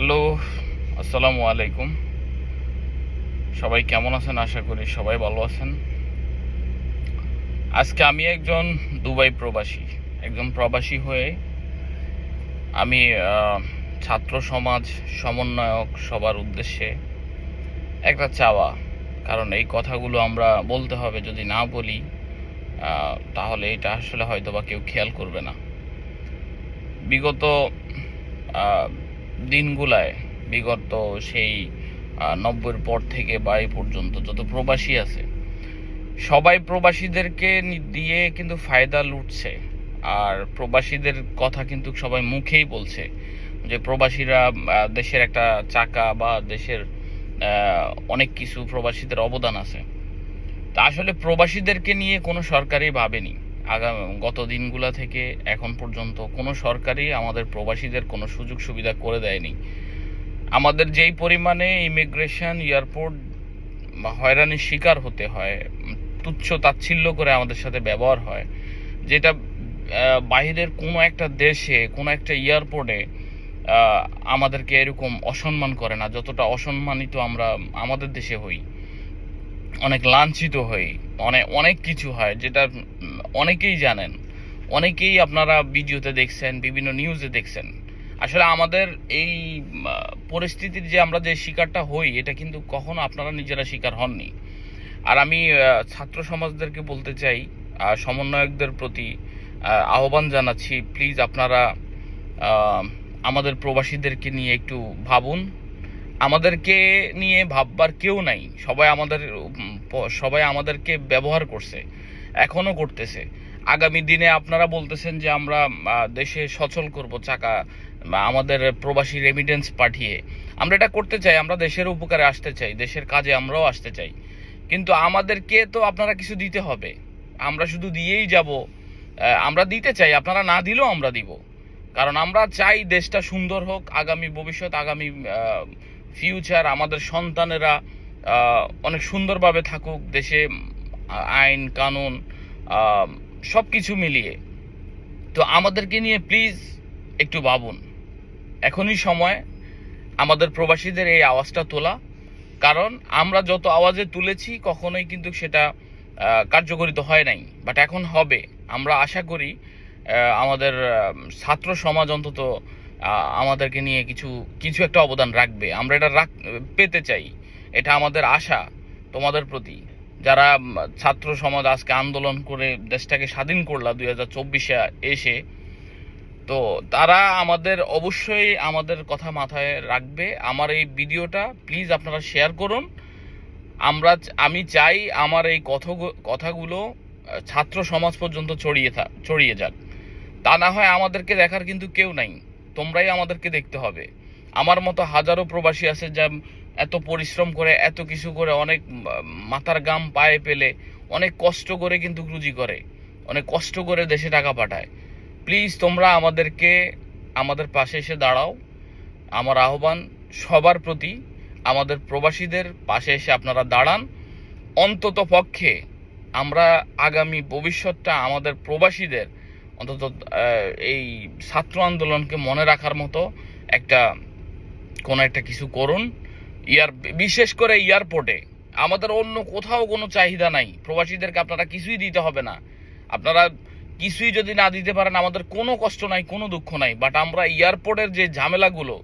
Hello, আসসালামু আলাইকুম। সবাই কেমন আছেন? আশা করি সবাই ভালো আছেন। আজকে আমি একজন দুবাই প্রবাসী, একজন প্রবাসী হয়ে আমি ছাত্র সমাজ সমন্বয়ক সবার উদ্দেশ্যে একটা চাওয়া। কারণ এই কথাগুলো আমরা বলতে হবে, যদি না বলি তাহলে এটা আসলে হয়তো বা কেউ খেয়াল করবে না। বিগত দিনগুলায়, বিগত সেই নব্বইয়ের পর থেকে বা পর্যন্ত যত প্রবাসী আছে, সবাই প্রবাসীদেরকে দিয়ে কিন্তু ফায়দা লুটছে। আর প্রবাসীদের কথা কিন্তু সবাই মুখেই বলছে যে প্রবাসীরা দেশের একটা চাকা বা দেশের অনেক কিছু প্রবাসীদের অবদান আছে। তা আসলে প্রবাসীদেরকে নিয়ে কোনো সরকারই ভাবেনি। আগাম গত দিনগুলা থেকে এখন পর্যন্ত কোনো সরকারই আমাদের প্রবাসীদের কোনো সুযোগ সুবিধা করে দেয়নি। আমাদের যেই পরিমাণে ইমিগ্রেশন এয়ারপোর্ট হয়রানির শিকার হতে হয় তুচ্ছ তাচ্ছিল্য করে আমাদের সাথে ব্যবহার হয় যেটা আহ, বাইরের কোনো একটা দেশে কোনো একটা এয়ারপোর্টে আমাদেরকে এরকম অসম্মান করে না যতটা অসম্মানিত আমরা আমাদের দেশে হই। অনেক লাঞ্ছিত হই অনেক অনেক কিছু হয় যেটা অনেকেই জানেন, অনেকেই আপনারা ভিডিওতে দেখছেন, বিভিন্ন নিউজে দেখছেন। আসলে আমাদের এই পরিস্থিতির যে আমরা যে শিকারটা হই, এটা কিন্তু কখনো আপনারা নিজেরা শিকার হননি। আর আমি ছাত্র সমাজদেরকে বলতে চাই সমন্বয়কদের প্রতি আহ্বান জানাচ্ছি। প্লিজ আপনারা আমাদের প্রবাসীদেরকে নিয়ে একটু ভাবুন আমাদেরকে নিয়ে ভাববার কেউ নাই। সবাই আমাদের, সবাই আমাদেরকে ব্যবহার করছে এখনও করতেছে। আগামী দিনে আপনারা বলতেছেন যে আমরা দেশে সচল করব চাকা আমাদের প্রবাসী রেমিটেন্স পাঠিয়ে। আমরা এটা করতে চাই, আমরা দেশের উপকারে আসতে চাই, দেশের কাজে আমরাও আসতে চাই। কিন্তু আমাদেরকে তো আপনারা কিছু দিতে হবে। আমরা শুধু দিয়েই যাব। আমরা দিতে চাই, আপনারা না দিলেও আমরা দিব। কারণ আমরা চাই দেশটা সুন্দর হোক, আগামী ভবিষ্যৎ, আগামী ফিউচার আমাদের সন্তানেরা অনেক সুন্দরভাবে থাকুক, দেশে আইন, কানুন সব কিছু মিলিয়ে। তো আমাদেরকে নিয়ে প্লিজ একটু ভাবুন। এখনই সময় আমাদের প্রবাসীদের এই আওয়াজটা তোলা। কারণ আমরা যত আওয়াজে তুলেছি, কখনোই কিন্তু সেটা কার্যকরিত হয় নাই। বাট এখন হবে। আমরা আশা করি আমাদের ছাত্র সমাজ অন্তত আমাদেরকে নিয়ে কিছু কিছু একটা অবদান রাখবে। আমরা এটা রাখ, পেতে চাই। এটা আমাদের আশা, তোমাদের প্রতি। যারা ছাত্র সমাজ আজকে আন্দোলন করে দেশটাকে স্বাধীন করলা দুই হাজার চব্বিশে এসে, তো তারা আমাদের অবশ্যই আমাদের কথা মাথায় রাখবে। আমার এই ভিডিওটা প্লিজ আপনারা শেয়ার করুন। আমরা আমি চাই আমার এই কথ- কথাগুলো ছাত্র সমাজ পর্যন্ত ছড়িয়ে থা, ছড়িয়ে যাক। তা না হয় আমাদেরকে দেখার কিন্তু কেউ নাই। তোমরাই আমাদেরকে দেখতে হবে। আমার মতো হাজারো প্রবাসী আছে যা এত পরিশ্রম করে, এত কিছু করে, অনেক মাথার গাম পায়ে পেলে, অনেক কষ্ট করে কিন্তু রুজি করে, অনেক কষ্ট করে দেশে টাকা পাঠায়। প্লিজ তোমরা আমাদেরকে, আমাদের পাশে এসে দাঁড়াও। আমার আহ্বান সবার প্রতি, আমাদের প্রবাসীদের পাশে এসে আপনারা দাঁড়ান। অন্তত পক্ষে আমরা আগামী ভবিষ্যৎটা আমাদের প্রবাসীদের অন্তত এই ছাত্র আন্দোলনকে মনে রাখার মতো একটা কোনো একটা কিছু করুন। ইয়ার, বিশেষ করে এয়ারপোর্টে। আমাদের অন্য কোথাও কোনো চাহিদা নাই। প্রবাসীদেরকে আপনারা কিছুই দিতে হবে না। আপনারা কিছুই যদি না দিতে পারেন, আমাদের কোনো কষ্ট নাই, কোনো দুঃখ নাই। বাট আমরা এয়ারপোর্টের যে ঝামেলাগুলো,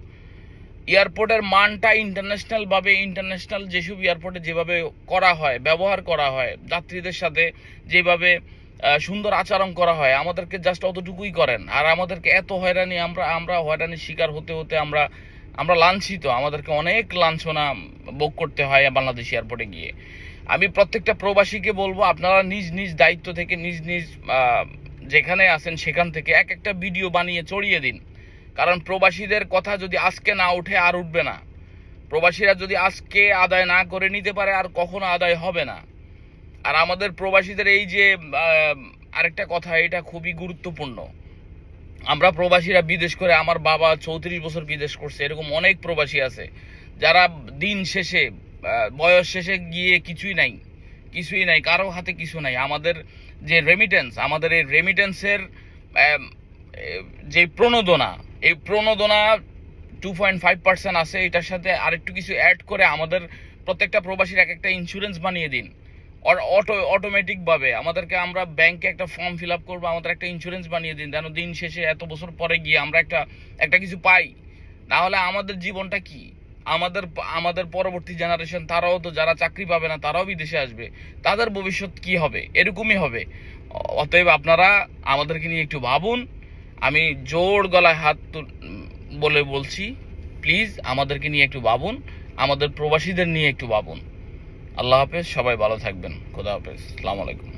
এয়ারপোর্টের মানটা ইন্টারন্যাশনাল ভাবে ইন্টারন্যাশনাল যেসব এয়ারপোর্টে যেভাবে করা হয়, ব্যবহার করা হয়, যাত্রীদের সাথে যেভাবে সুন্দর আচরণ করা হয়। আমাদেরকে জাস্ট অতটুকুই করেন। আর আমাদেরকে এত হয়রানি, আমরা আমরা হয়রানির শিকার হতে হতে আমরা আমরা লাঞ্ছিত। আমাদেরকে অনেক লাঞ্ছনা ভোগ করতে হয় বাংলাদেশ এয়ারপোর্টে গিয়ে। আমি প্রত্যেকটা প্রবাসীকে বলব, আপনারা নিজ নিজ দায়িত্ব থেকে, নিজ নিজ যেখানে আছেন সেখান থেকে এক একটা ভিডিও বানিয়ে চড়িয়ে দিন। কারণ প্রবাসীদের কথা যদি আজকে না উঠে আর উঠবে না। প্রবাসীরা যদি আজকে আদায় না করে নিতে পারে, আর কখনো আদায় হবে না। আর আমাদের প্রবাসীদের এই যে আরেকটা কথা, এটা খুবই গুরুত্বপূর্ণ। আমরা প্রবাসীরা বিদেশ করে, আমার বাবা চৌত্রিশ বছর বিদেশ করছে, এরকম অনেক প্রবাসী আছে, যারা দিন শেষে বয়স শেষে গিয়ে কিছুই নাই কিছুই নাই, কারও হাতে কিছু নাই। আমাদের যে রেমিটেন্স আমাদের এই রেমিটেন্সের যে প্রণোদনা, এই প্রণোদনা টু পয়েন্ট ফাইভ পার্সেন্ট আছে, এটার সাথে আরেকটু কিছু অ্যাড করে আমাদের প্রত্যেকটা প্রবাসীর এক একটা ইন্স্যুরেন্স বানিয়ে দিন। অটো অটোমেটিকভাবে আমাদেরকে আমরা ব্যাংকে একটা ফর্ম ফিল আপ করব, আমাদের একটা ইন্স্যুরেন্স বানিয়ে দিন। যেন দিন শেষে এত বছর পরে গিয়ে আমরা একটা একটা কিছু পাই। নাহলে আমাদের জীবনটা কি? আমাদের আমাদের পরবর্তী জেনারেশন তারাও তো যারা চাকরি পাবে না, তারাও বিদেশে আসবে। তাদের ভবিষ্যৎ কি হবে? এরকমই হবে। অতএব আপনারা আমাদেরকে নিয়ে একটু ভাবুন। আমি জোর গলায় হাত বলে বলছি প্লিজ আমাদেরকে নিয়ে একটু ভাবুন। আমাদের প্রবাসীদের নিয়ে একটু ভাবুন। আল্লাহ হাফেজ সবাই ভালো থাকবেন। খোদা হাফেজ। আসসালামু আলাইকুম।